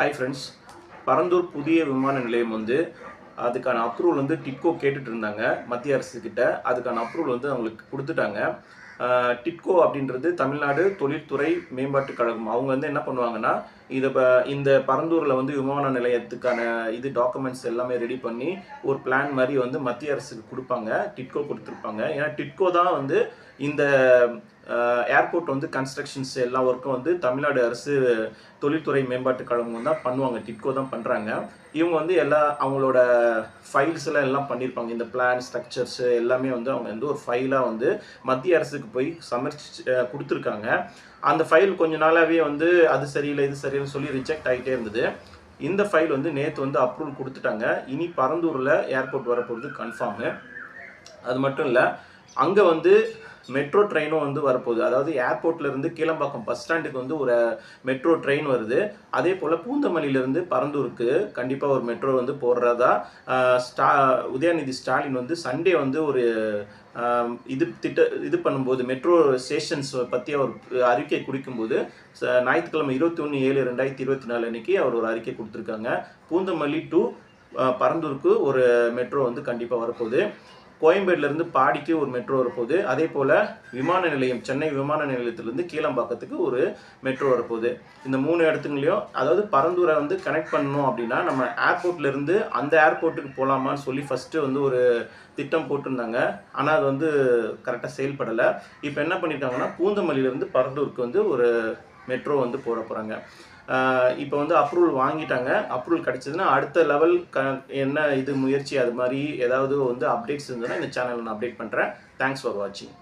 Hi friends Parandur புதிய விமான நிலையம் வந்து அதுக்கான அப்ரூவல் வந்து டிட்கோ கேட்டுட்டு இருந்தாங்க மத்திய அரசுக்கிட்ட அதுக்கான அப்ரூவல் வந்து அவங்களுக்கு கொடுத்துட்டாங்க. டிட்கோ அப்படின்றது தமிழ்நாடு தொழில்துறை மேம்பாட்டு கழகம். அவங்க வந்து என்ன பண்ணுவாங்கன்னா இதை இப்போ இந்த பரந்தூரில் வந்து விமான நிலையத்துக்கான இது டாக்குமெண்ட்ஸ் எல்லாமே ரெடி பண்ணி ஒரு பிளான் மாதிரி வந்து மத்திய அரசுக்கு கொடுப்பாங்க டிட்கோ கொடுத்துருப்பாங்க. ஏன்னா டிட்கோ தான் வந்து இந்த ஏர்போர்ட் வந்து கன்ஸ்ட்ரக்ஷன்ஸ் எல்லா ஒர்க்கும் வந்து தமிழ்நாடு அரசு தொழில்துறை மேம்பாட்டு கழகம் தான் பண்ணுவாங்க. டிட்கோ தான் பண்ணுறாங்க இவங்க வந்து எல்லா அவங்களோட ஃபைல்ஸ்லாம் எல்லாம் பண்ணியிருப்பாங்க இந்த பிளான் ஸ்ட்ரக்சர்ஸ் எல்லாமே வந்து அவங்க வந்து ஒரு ஃபைலாக வந்து மத்திய அரசுக்கு போய் சமர்ச்சி கொடுத்துருக்காங்க. அந்த ஃபைல் கொஞ்ச நாளாகவே வந்து அது சரியில்லை இது சரியில்லைன்னு சொல்லி ரிஜெக்ட் ஆகிட்டே இருந்தது. இந்த ஃபைல் வந்து நேற்று வந்து அப்ரூவல் கொடுத்துட்டாங்க. இனி பரந்தூரில் ஏர்போர்ட் வரப்போகிறது கன்ஃபார்மு அது மட்டும் இல்லை அங்கே வந்து மெட்ரோ ட்ரெயினும் வந்து வரப்போகுது. அதாவது ஏர்போர்ட்லேருந்து கீழம்பாக்கம் பஸ் ஸ்டாண்டுக்கு வந்து ஒரு மெட்ரோ ட்ரெயின் வருது. அதே போல் பூந்தமல்லியிலேருந்து பரந்தூருக்கு கண்டிப்பாக ஒரு மெட்ரோ வந்து போடுறதா ஸ்டா உதயநிதி ஸ்டாலின் வந்து சண்டே வந்து ஒரு இது திட்ட இது பண்ணும்போது மெட்ரோ ஸ்டேஷன்ஸ் பற்றி அவர் அறிக்கை குடிக்கும்போது ஞாயிற்றுக்கிழமை இருபத்தி ஒன்று ஏழு ரெண்டாயிரத்தி இருபத்தி நாலு அன்னைக்கு அவர் ஒரு அறிக்கை கொடுத்துருக்காங்க. பூந்தமல்லி டு பரந்தூருக்கு ஒரு மெட்ரோ வந்து கண்டிப்பாக வரப்போகுது. கோயம்பேடுலேருந்து பாடிக்கு ஒரு மெட்ரோ வரப்போகுது. அதே போல் விமான நிலையம் சென்னை விமான நிலையத்திலேருந்து கீழம்பாக்கத்துக்கு ஒரு மெட்ரோ வரப்போகுது. இந்த மூணு இடத்துங்களையும் அதாவது பரந்தூரை வந்து கனெக்ட் பண்ணணும் அப்படின்னா நம்ம ஏர்போர்ட்லேருந்து அந்த ஏர்போர்ட்டுக்கு போகலாமான்னு சொல்லி ஃபஸ்ட்டு வந்து ஒரு திட்டம் போட்டிருந்தாங்க. ஆனால் அது வந்து கரெக்டாக செயல்படலை. இப்போ என்ன பண்ணியிருக்காங்கன்னா பூந்தமல்லியிலேருந்து பரந்தூருக்கு வந்து ஒரு மெட்ரோ வந்து போட போகிறாங்க இப்போ வந்து அப்ரூவல் வாங்கிட்டாங்க. அப்ரூவல் கிடைச்சதுன்னா அடுத்த லெவல் க என்ன இது முயற்சி அது மாதிரி ஏதாவது வந்து அப்டேட்ஸ் இருந்ததுன்னா இந்த சேனலில் நான் அப்டேட் பண்ணுறேன் தேங்க்ஸ் ஃபார் வாட்சிங்